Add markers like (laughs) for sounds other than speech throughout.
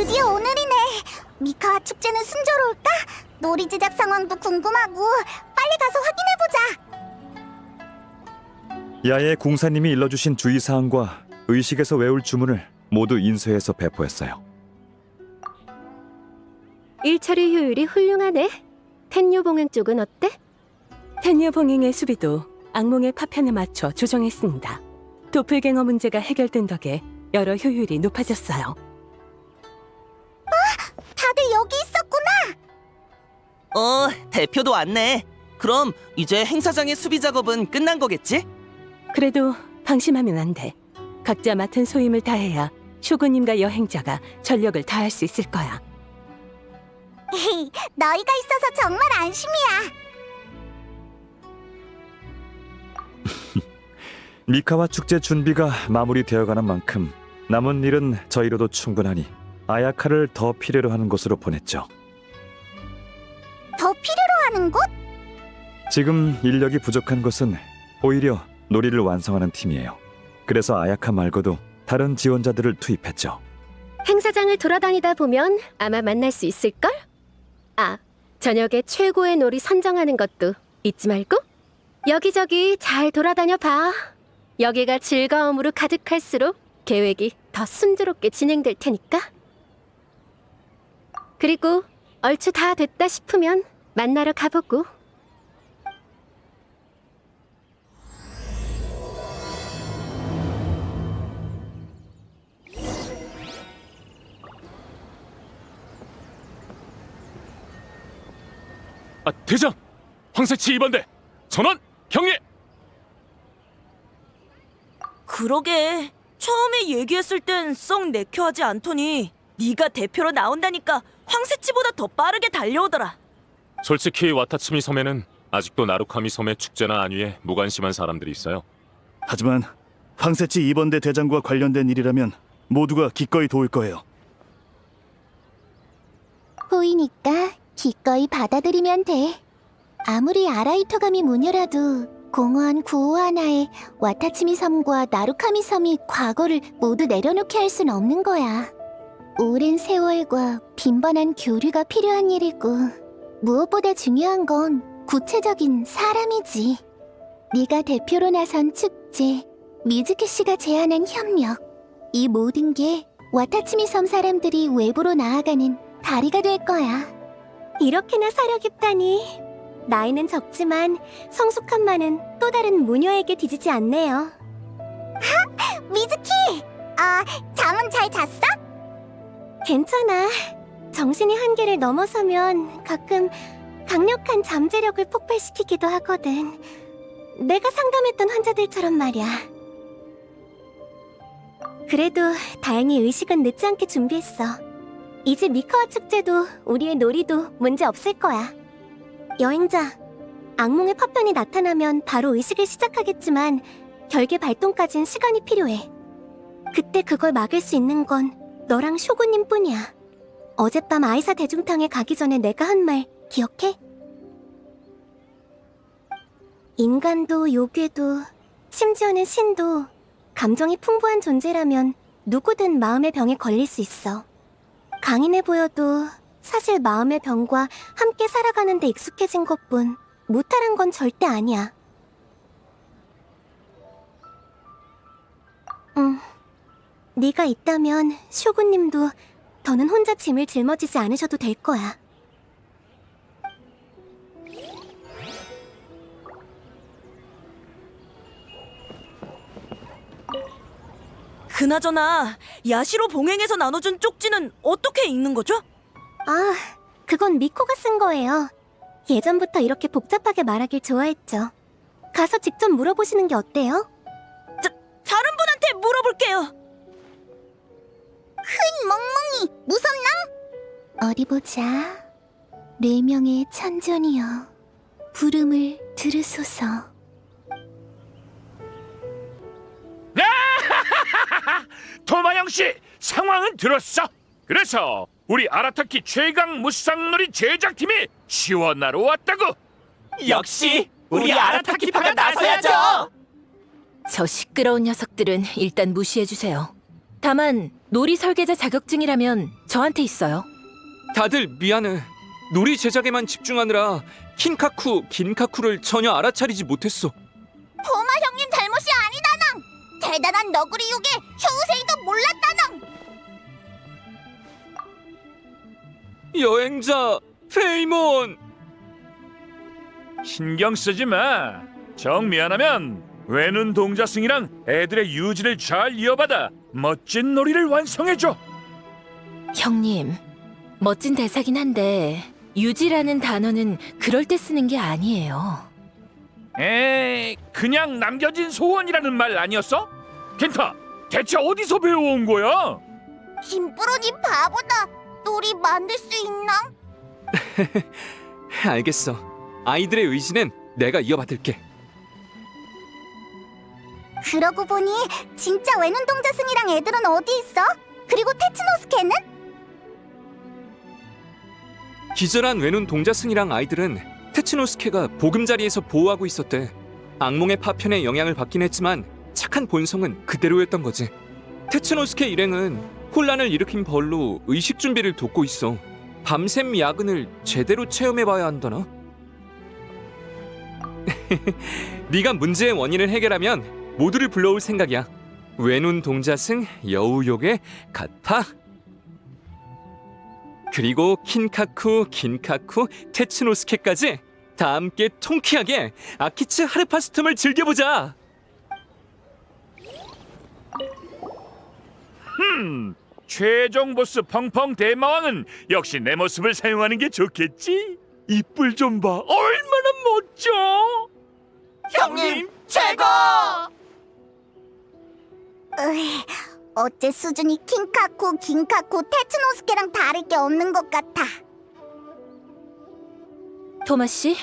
드디어 오늘이네. 미카와 축제는 순조로울까? 놀이 제작 상황도 궁금하고 빨리 가서 확인해 보자. 야외 공사님이 일러주신 주의사항과 의식에서 외울 주문을 모두 인쇄해서 배포했어요. 일처리 효율이 훌륭하네. 텐유 봉행 쪽은 어때? 텐유 봉행의 수비도 악몽의 파편에 맞춰 조정했습니다. 도플갱어 문제가 해결된 덕에 여러 효율이 높아졌어요. 다들 여기 있었구나. 어, 대표도 왔네. 그럼 이제 행사장의 수비 작업은 끝난 거겠지? 그래도 방심하면 안 돼. 각자 맡은 소임을 다해야 쇼구님과 여행자가 전력을 다할 수 있을 거야. (laughs) 너희가 있어서 정말 안심이야. (laughs) 미카와 축제 준비가 마무리되어가는 만큼 남은 일은 저희로도 충분하니 아야카를 더 필요로 하는 곳으로 보냈죠. 더 필요로 하는 곳? 지금 인력이 부족한 곳은 오히려 놀이를 완성하는 팀이에요. 그래서 아야카 말고도 다른 지원자들을 투입했죠. 행사장을 돌아다니다 보면 아마 만날 수 있을걸? 아, 저녁에 최고의 놀이 선정하는 것도 잊지 말고 여기저기 잘 돌아다녀 봐. 여기가 즐거움으로 가득할수록 계획이 더 순조롭게 진행될 테니까. 그리고 얼추 다 됐다 싶으면 만나러 가보고. 아 대장! 황새치 2반대! 전원! 경례! 그러게. 처음에 얘기했을 땐 썩 내켜하지 않더니 네가 대표로 나온다니까 황새치보다 더 빠르게 달려오더라. 솔직히 와타츠미 섬에는 아직도 나루카미 섬의 축제나 안위에 무관심한 사람들이 있어요 하지만 황새치 2번대 대장과 관련된 일이라면 모두가 기꺼이 도울 거예요. 보이니까 기꺼이 받아들이면 돼. 아무리 아라이토가미 무녀라도 공허한 구호 하나에 와타치미 섬과 나루카미 섬이 과거를 모두 내려놓게 할 순 없는 거야. 오랜 세월과 빈번한 교류가 필요한 일이고 무엇보다 중요한 건 구체적인 사람이지. 네가 대표로 나선 축제, 미즈키 씨가 제안한 협력, 이 모든 게 와타치미 섬 사람들이 외부로 나아가는 다리가 될 거야. 이렇게나 사려 깊다니. 나이는 적지만 성숙함만은 또 다른 무녀에게 뒤지지 않네요. (laughs) 미즈키! 아, 잠은 잘 잤어? 괜찮아. 정신이 한계를 넘어서면 가끔 강력한 잠재력을 폭발시키기도 하거든. 내가 상담했던 환자들처럼 말이야. 그래도 다행히 의식은 늦지 않게 준비했어. 이제 미카와 축제도 우리의 놀이도 문제 없을 거야. 여행자, 악몽의 파편이 나타나면 바로 의식을 시작하겠지만 결계 발동까진 시간이 필요해. 그때 그걸 막을 수 있는 건 너랑 쇼구님 뿐이야. 어젯밤 아이사 대중탕에 가기 전에 내가 한 말 기억해? 인간도 요괴도 심지어는 신도 감정이 풍부한 존재라면 누구든 마음의 병에 걸릴 수 있어. 강인해 보여도 사실 마음의 병과 함께 살아가는데 익숙해진 것뿐 무탈한 건 절대 아니야. 음, 네가 있다면 쇼구님도 더는 혼자 짐을 짊어지지 않으셔도 될 거야. 그나저나 야시로 봉행에서 나눠준 쪽지는 어떻게 읽는 거죠? 아, 그건 미코가 쓴 거예요. 예전부터 이렇게 복잡하게 말하길 좋아했죠. 가서 직접 물어보시는 게 어때요? 다른 분한테 물어볼게요. 큰 멍멍이 무섭나? 어디 보자. 네 명의 천존이여 부름을 들으소서. (laughs) 도마영 씨 상황은 들었어. 그래서 우리 아라타키 최강 무쌍놀이 제작팀이 지원하러 왔다고. 역시 우리 아라타키파가 나서야죠. 저 시끄러운 녀석들은 일단 무시해 주세요. 다만 놀이 설계자 자격증이라면 저한테 있어요. 다들 미안해. 놀이 제작에만 집중하느라 킨카쿠, 긴카쿠를 전혀 알아차리지 못했어. 도마 형님 잘못이 아니다낭. 대단한 너구리 육의 효우세이도 몰랐다낭. 여행자 페이몬. 신경 쓰지 마. 정 미안하면 외눈 동자승이랑 애들의 유지를 잘 이어받아 멋진 놀이를 완성해줘. 형님, 멋진 대사긴 한데 유지라는 단어는 그럴 때 쓰는 게 아니에요. 에이, 그냥 남겨진 소원이라는 말 아니었어? 켄타, 대체 어디서 배워온 거야? 김부로니 바보다. 놀이 만들 수 있나? (laughs) 알겠어. 아이들의 의지는 내가 이어받을게. 그러고 보니 진짜 외눈 동자 승이랑 애들은 어디 있어? 그리고 테츠노스케는? 기절한 외눈 동자승이랑 아이들은 테츠노스케가 보금자리에서 보호하고 있었대. 악몽의 파편에 영향을 받긴 했지만 착한 본성은 그대로였던 거지. 테츠노스케 일행은 혼란을 일으킨 벌로 의식 준비를 돕고 있어. 밤샘 야근을 제대로 체험해봐야 한다나? (laughs) 네가 문제의 원인을 해결하면 모두를 불러올 생각이야. 외눈 동자승, 여우요괴, 가파, 그리고 킨카쿠, 긴카쿠, 테츠노스케까지 다 함께 통쾌하게 아키츠 하르파스툼을 즐겨보자. 음, 최종 보스 펑펑 대마왕은 역시 내 모습을 사용하는 게 좋겠지? 이뿔 좀 봐, 얼마나 멋져! 형님 최고! 으이, 어째 수준이 킹카쿠, 긴카쿠, 테츠노스케랑 다를 게 없는 것 같아. 토마 씨,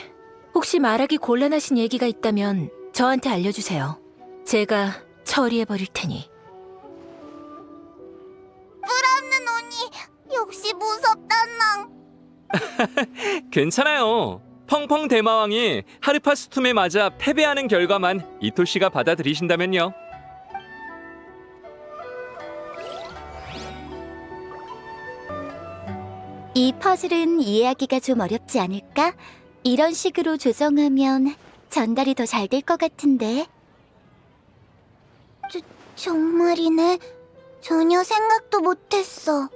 혹시 말하기 곤란하신 얘기가 있다면 저한테 알려주세요. 제가 처리해 버릴 테니. 뿔없는 언니, 역시 무섭다낭. (laughs) 괜찮아요. 펑펑 대마왕이 하르파스툼에 맞아 패배하는 결과만 이토 씨가 받아들이신다면요. 이 퍼즐은 이해하기가 좀 어렵지 않을까? 이런 식으로 조정하면 전달이 더 잘 될 것 같은데. 저, 정말이네. 전혀 생각도 못했어.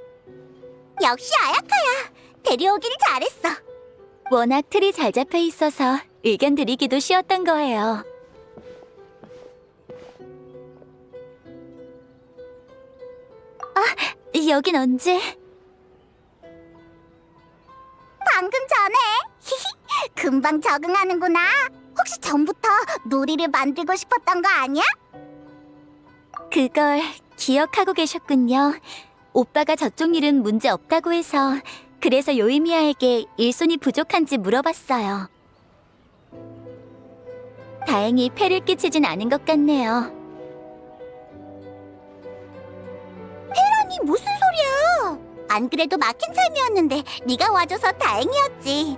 역시 아야카야. 데려오길 잘했어. 워낙 틀이 잘 잡혀 있어서 의견 드리기도 쉬웠던 거예요. 아, 여긴 언제? 방금 전에. (laughs) 금방 적응하는구나. 혹시 전부터 놀이를 만들고 싶었던 거 아니야? 그걸 기억하고 계셨군요. 오빠가 저쪽 일은 문제 없다고 해서 그래서 요이미아에게 일손이 부족한지 물어봤어요. 다행히 폐를 끼치진 않은 것 같네요. 폐라니 무슨? 안 그래도 막힌 참이었는데 네가 와줘서 다행이었지.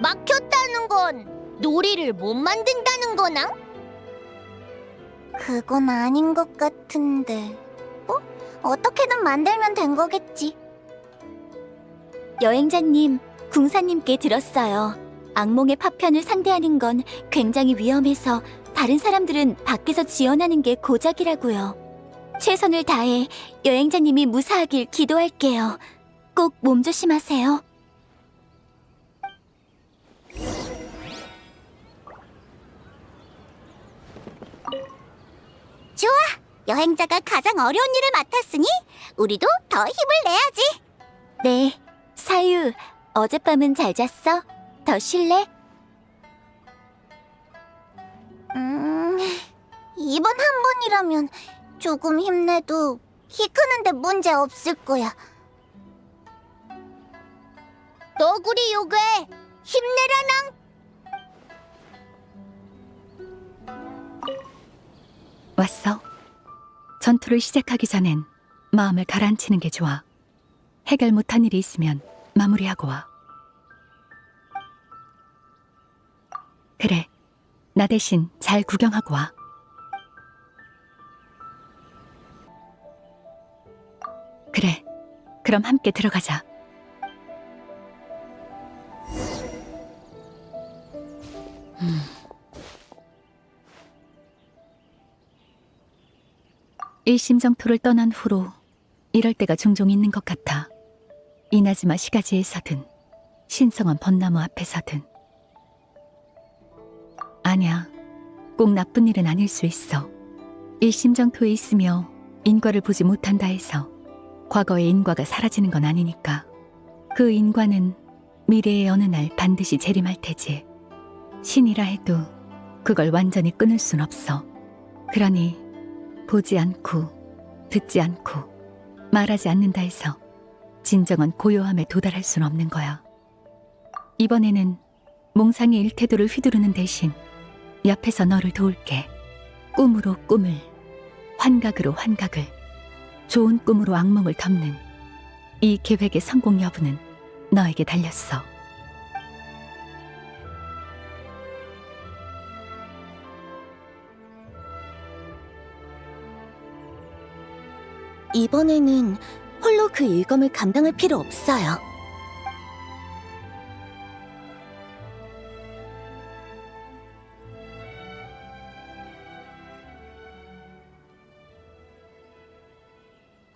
막혔다는 건 놀이를 못 만든다는 거나? 그건 아닌 것 같은데. 어? 어떻게든 만들면 된 거겠지. 여행자님, 궁사님께 들었어요. 악몽의 파편을 상대하는 건 굉장히 위험해서 다른 사람들은 밖에서 지원하는 게 고작이라고요. 최선을 다해 여행자님이 무사하길 기도할게요. 꼭 몸조심하세요. 좋아! 여행자가 가장 어려운 일을 맡았으니 우리도 더 힘을 내야지. 네, 사유, 어젯밤은 잘 잤어? 더 쉴래? 음, 이번 한 번이라면 조금 힘내도 키 크는데 문제 없을 거야. 너구리 요괴 힘내라낭. 왔어. 전투를 시작하기 전엔 마음을 가라앉히는 게 좋아. 해결 못한 일이 있으면 마무리하고 와. 그래. 나 대신 잘 구경하고 와. 그래. 그럼 함께 들어가자. 음. 일심정토를 떠난 후로 이럴 때가 종종 있는 것 같아. 이나즈마 시가지에서든 신성원 벚나무 앞에서든 아니야. 꼭 나쁜 일은 아닐 수 있어. 일심정토에 있으며 인과를 보지 못한다 해서 과거의 인과가 사라지는 건 아니니까. 그 인과는 미래의 어느 날 반드시 재림할 테지. 신이라 해도 그걸 완전히 끊을 순 없어. 그러니 보지 않고 듣지 않고 말하지 않는다 해서 진정한 고요함에 도달할 순 없는 거야. 이번에는 몽상의 일태도를 휘두르는 대신 옆에서 너를 도울게. 꿈으로 꿈을, 환각으로 환각을, 좋은 꿈으로 악몽을 덮는 이 계획의 성공 여부는 너에게 달렸어. 이번에는 홀로 그 일검을 감당할 필요 없어요.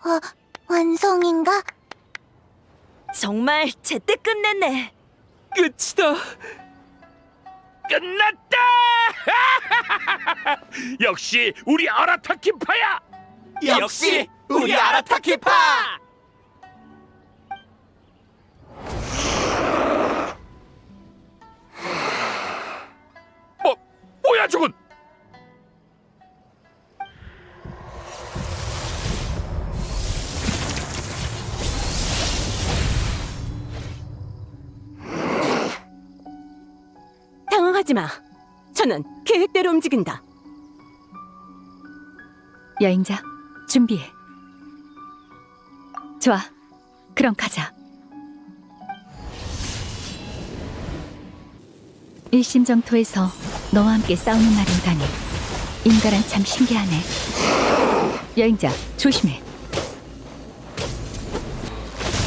어, 완성인가? 정말 제때 끝냈네. 끝이다. 끝났다! (laughs) 역시 우리 아라타키파야! 역시 우리 아라타키파! 뭐, 뭐야 저건? 하지 마. 저는 계획대로 움직인다. 여행자, 준비해. 좋아. 그럼 가자. 일심정토에서 너와 함께 싸우는 날이 오다니. 인간란 참 신기하네. 여행자, 조심해.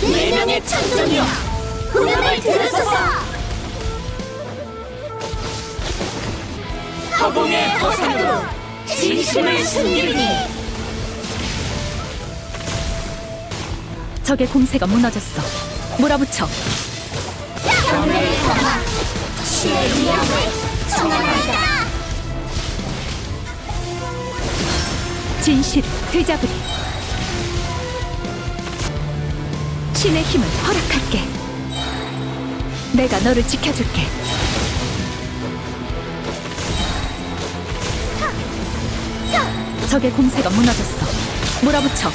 네 명의 천종이여! 후렴을 들으소서! 허공의 허상으로 진심을 숨기리니! 적의 공세가 무너졌어. 몰아붙여. 경례를 담아 시의 위험을 청하나이다! 진실을 되잡으리. 신의 힘을 허락할게. 내가 너를 지켜줄게. 적의 공세가 무너졌어. 몰아붙여.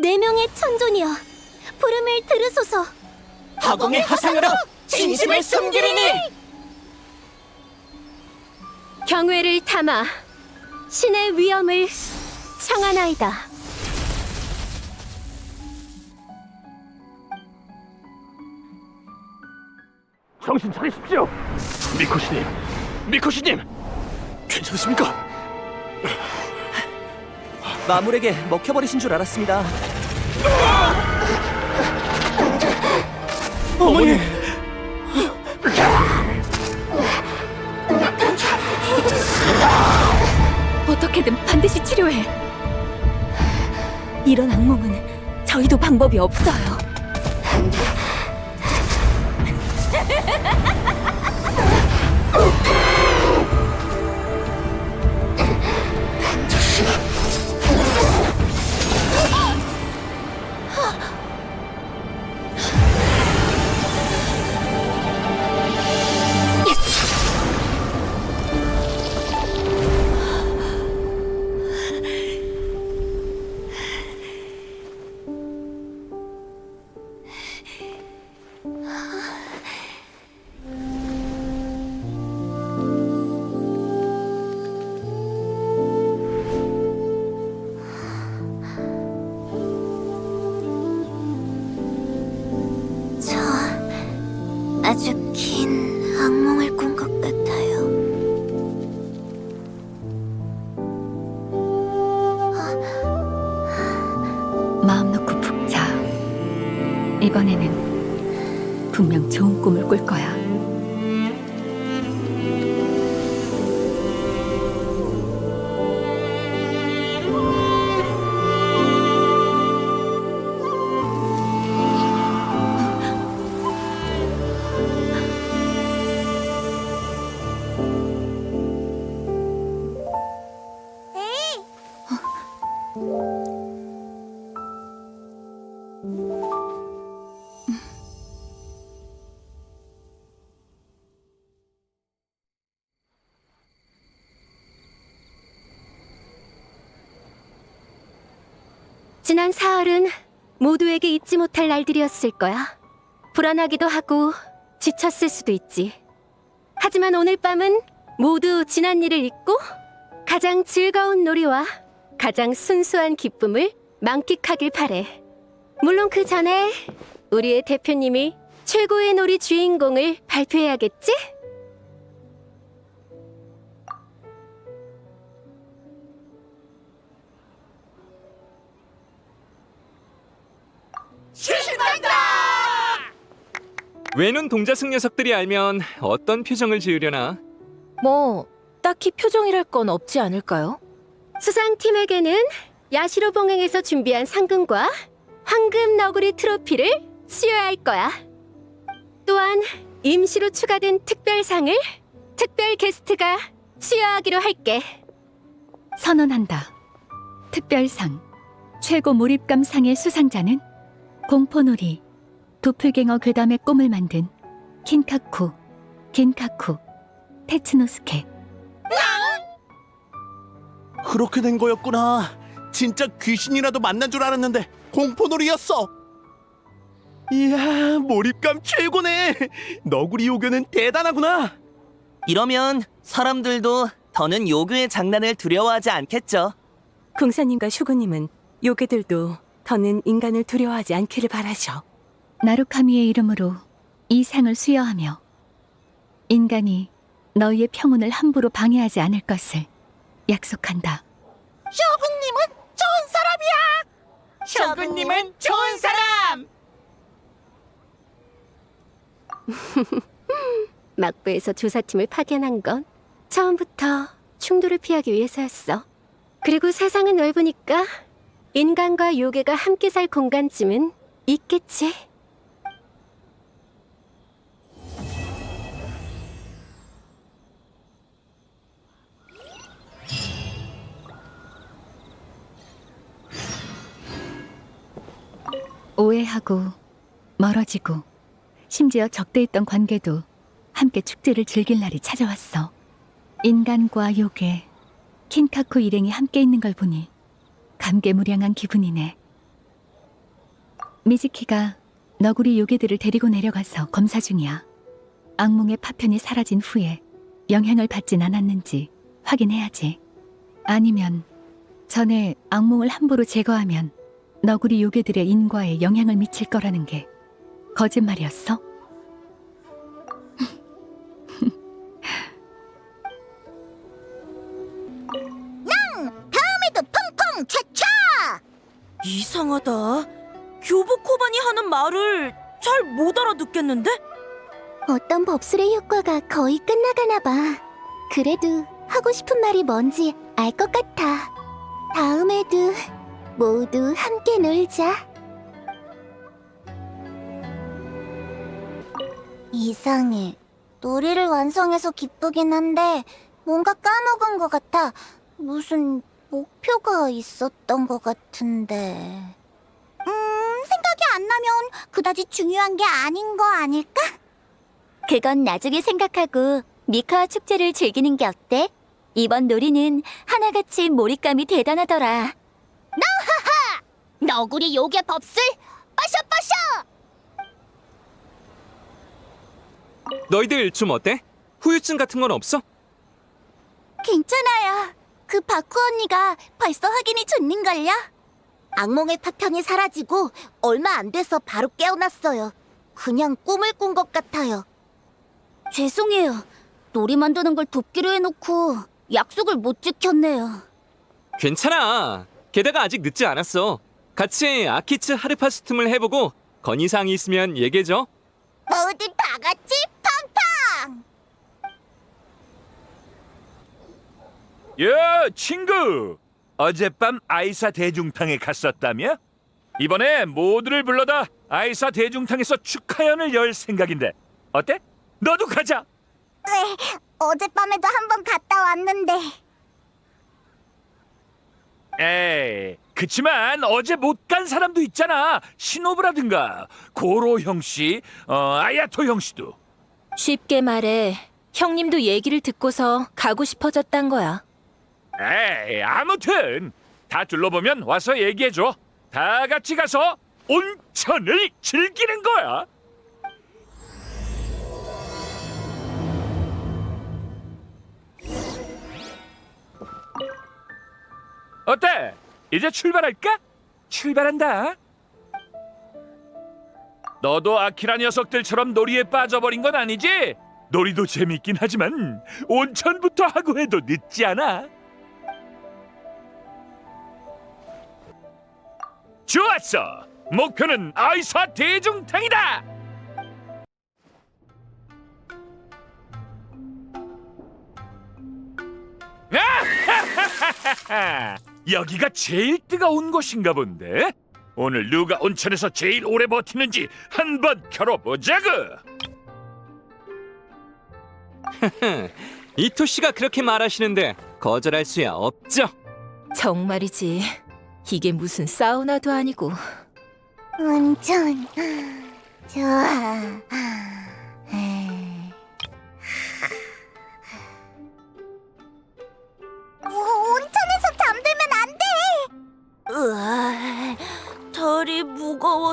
네 명의 천존이여, 부름을 들으소서. 허공의 화상으로 진심을 숨기리니! 경외를 담아 신의 위엄을 청하나이다. 정신 차리십시오! 미코시님! 미코시님! 괜찮으십니까? 마물에게 먹혀버리신 줄 알았습니다. 어머니! 어떻게든 반드시 치료해. 이런 악몽은 저희도 방법이 없어요. 지난 사흘은 모두에게 잊지 못할 날들이었을 거야. 불안하기도 하고 지쳤을 수도 있지. 하지만 오늘 밤은 모두 지난 일을 잊고 가장 즐거운 놀이와 가장 순수한 기쁨을 만끽하길 바래. 물론 그 전에 우리의 대표님이 최고의 놀이 주인공을 발표해야겠지? 외눈 동자승 녀석들이 알면 어떤 표정을 지으려나? 뭐 딱히 표정이랄 건 없지 않을까요? 수상팀에게는 야시로 봉행에서 준비한 상금과 황금 너구리 트로피를 수여할 거야. 또한 임시로 추가된 특별상을 특별 게스트가 수여하기로 할게. 선언한다. 특별상 최고 몰입감상의 수상자는 공포놀이 도플갱어 괴담의 꿈을 만든 킨카쿠, 긴카쿠, 테츠노스케. 그렇게 된 거였구나. 진짜 귀신이라도 만난 줄 알았는데 공포놀이였어. 이야, 몰입감 최고네. 너구리 요괴는 대단하구나. 이러면 사람들도 더는 요괴의 장난을 두려워하지 않겠죠. 궁사님과 슈구님은 요괴들도 더는 인간을 두려워하지 않기를 바라셔. 나루카미의 이름으로 이 상을 수여하며 인간이 너희의 평온을 함부로 방해하지 않을 것을 약속한다. 셔군님은 좋은 사람이야. 셔군님은 좋은 사람. (laughs) 막부에서 조사팀을 파견한 건 처음부터 충돌을 피하기 위해서였어. 그리고 세상은 넓으니까 인간과 요괴가 함께 살 공간쯤은 있겠지. 오해하고 멀어지고 심지어 적대했던 관계도 함께 축제를 즐길 날이 찾아왔어. 인간과 요괴, 킨카쿠 일행이 함께 있는 걸 보니 감개무량한 기분이네. 미즈키가 너구리 요괴들을 데리고 내려가서 검사 중이야. 악몽의 파편이 사라진 후에 영향을 받진 않았는지 확인해야지. 아니면 전에 악몽을 함부로 제거하면 너구리 요괴들의 인과에 영향을 미칠 거라는 게 거짓말이었어? 다음에도 펑펑 차차! 이상하다. 교복 코반이 하는 말을 잘 못 알아듣겠는데? 어떤 법술의 효과가 거의 끝나가나 봐. 그래도 하고 싶은 말이 뭔지 알 것 같아. 다음에도 모두 함께 놀자. 이상해. 놀이를 완성해서 기쁘긴 한데 뭔가 까먹은 것 같아. 무슨 목표가 있었던 것 같은데. 음, 생각이 안 나면 그다지 중요한 게 아닌 거 아닐까? 그건 나중에 생각하고 미카와 축제를 즐기는 게 어때? 이번 놀이는 하나같이 몰입감이 대단하더라. 나하하! 너구리 요괴 법술 빠셔빠셔! 너희들 좀 어때? 후유증 같은 건 없어? 괜찮아요. 그 바쿠 언니가 벌써 확인이 좋는걸요? 악몽의 파편이 사라지고 얼마 안 돼서 바로 깨어났어요. 그냥 꿈을 꾼 것 같아요. 죄송해요. 놀이 만드는 걸 돕기로 해놓고 약속을 못 지켰네요. 괜찮아. 게다가 아직 늦지 않았어. 같이 아키츠 하르파스툼을 해보고 건의사항이 있으면 얘기해줘. 모두 다 같이 팡팡! 야, 친구. 어젯밤 아이사 대중탕에 갔었다며? 이번에 모두를 불러다 아이사 대중탕에서 축하연을 열 생각인데 어때? 너도 가자. 네, 어젯밤에도 한 번 갔다 왔는데 에이, 그치만 어제 못 간 사람도 있잖아. 신호부라든가 고로 형 씨, 어, 아야토 형 씨도. 쉽게 말해, 형님도 얘기를 듣고서 가고 싶어졌단 거야. 에이, 아무튼 다 둘러보면 와서 얘기해줘. 다 같이 가서 온천을 즐기는 거야. 어때? 이제 출발할까? 출발한다. 너도 아키라 녀석들처럼 놀이에 빠져버린 건 아니지? 놀이도 재밌긴 하지만 온천부터 하고 해도 늦지 않아. 좋았어. 목표는 아이사 대중탕이다. (laughs) 아하하하하! 여기가 제일 뜨거운 곳인가 본데. 오늘 누가 온천에서 제일 오래 버티는지 한번 겨뤄보자구. (laughs) 이토 씨가 그렇게 말하시는데 거절할 수야 없죠. 정말이지. 이게 무슨 사우나도 아니고. 온천 좋아.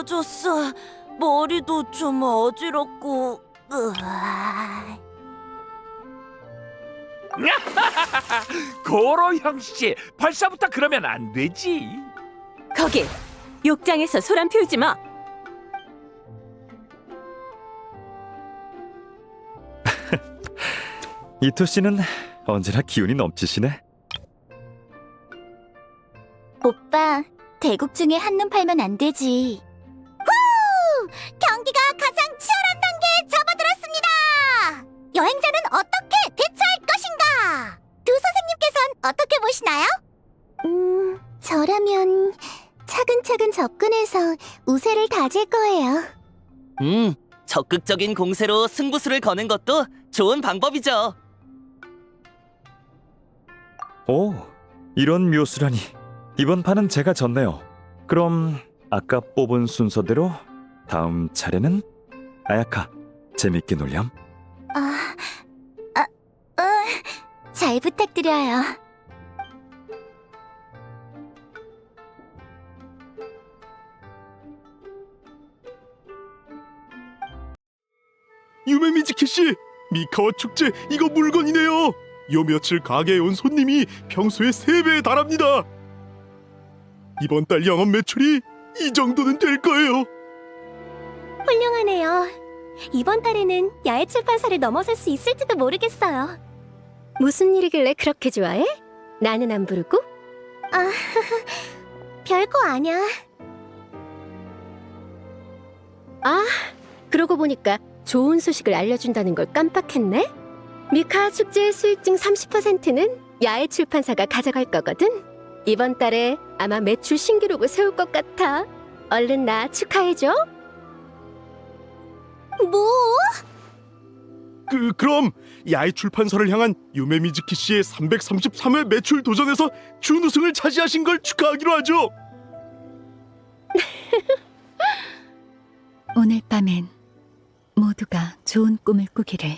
무거워졌어. 머리도 좀 어지럽고. 으아. (laughs) 고로 형씨, 벌써부터 그러면 안 되지. 거기 욕장에서 소란 피우지 마. (laughs) 이토 씨는 언제나 기운이 넘치시네. 오빠, 대국 중에 한눈 팔면 안 되지. 후! 경기가 가장 치열한 단계에 접어들었습니다. 여행자는 어떻게 대처할 것인가? 두 선생님께선 어떻게 보시나요? 음, 저라면 차근차근 접근해서 우세를 다질 거예요. 음, 적극적인 공세로 승부수를 거는 것도 좋은 방법이죠. 오, 이런 묘수라니. 이번 판은 제가 졌네요. 그럼 아까 뽑은 순서대로 다음 차례는 아야카 재밌게 놀렴. 아, 아, 응. 잘 부탁드려요. 유메미즈키 씨, 미카와 축제 이거 물건이네요. 요 며칠 가게에 온 손님이 평소의 세 배에 달합니다. 이번 달 영업 매출이 이 정도는 될 거예요. 훌륭하네요. 이번 달에는 야외 출판사를 넘어설 수 있을지도 모르겠어요. 무슨 일이길래 그렇게 좋아해? 나는 안 부르고? 아, (laughs) 별거 아니야. 아, 그러고 보니까 좋은 소식을 알려준다는 걸 깜빡했네. 미카 축제의 수익 중 30%는 야외 출판사가 가져갈 거거든. 이번 달에 아마 매출 신기록을 세울 것 같아. 얼른 나 축하해줘. 뭐? 그 그럼 야외 출판사를 향한 유메 미즈키 씨의 333회 매출 도전에서 준우승을 차지하신 걸 축하하기로 하죠. (laughs) 오늘 밤엔 모두가 좋은 꿈을 꾸기를.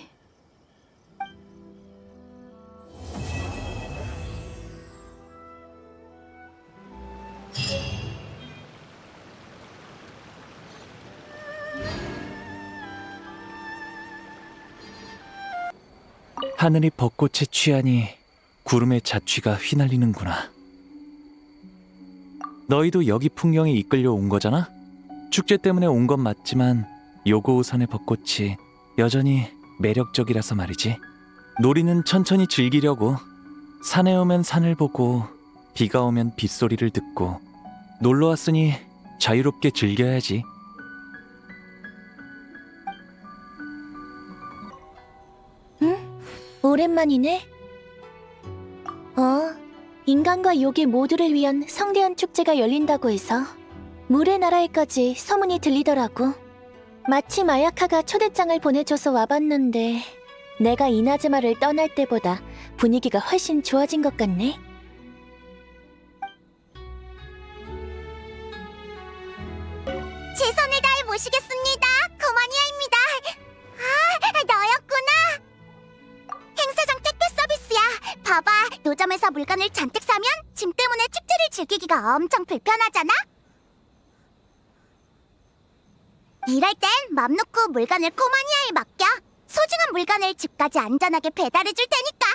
하늘이 벚꽃에 취하니 구름의 자취가 휘날리는구나. 너희도 여기 풍경에 이끌려 온 거잖아? 축제 때문에 온 건 맞지만 요고우산의 벚꽃이 여전히 매력적이라서 말이지. 놀이는 천천히 즐기려고 산에 오면 산을 보고 비가 오면 빗소리를 듣고 놀러 왔으니 자유롭게 즐겨야지. 오랜만이네. 어, 인간과 요괴 모두를 위한 성대한 축제가 열린다고 해서 물의 나라에까지 소문이 들리더라고. 마침 아야카가 초대장을 보내줘서 와봤는데 내가 이나즈마를 떠날 때보다 분위기가 훨씬 좋아진 것 같네. 최선을 다해 모시겠습니다. 노점에서 물건을 잔뜩 사면 짐 때문에 축제를 즐기기가 엄청 불편하잖아. 이럴 땐 맘 놓고 물건을 코마니아에 맡겨. 소중한 물건을 집까지 안전하게 배달해 줄 테니까.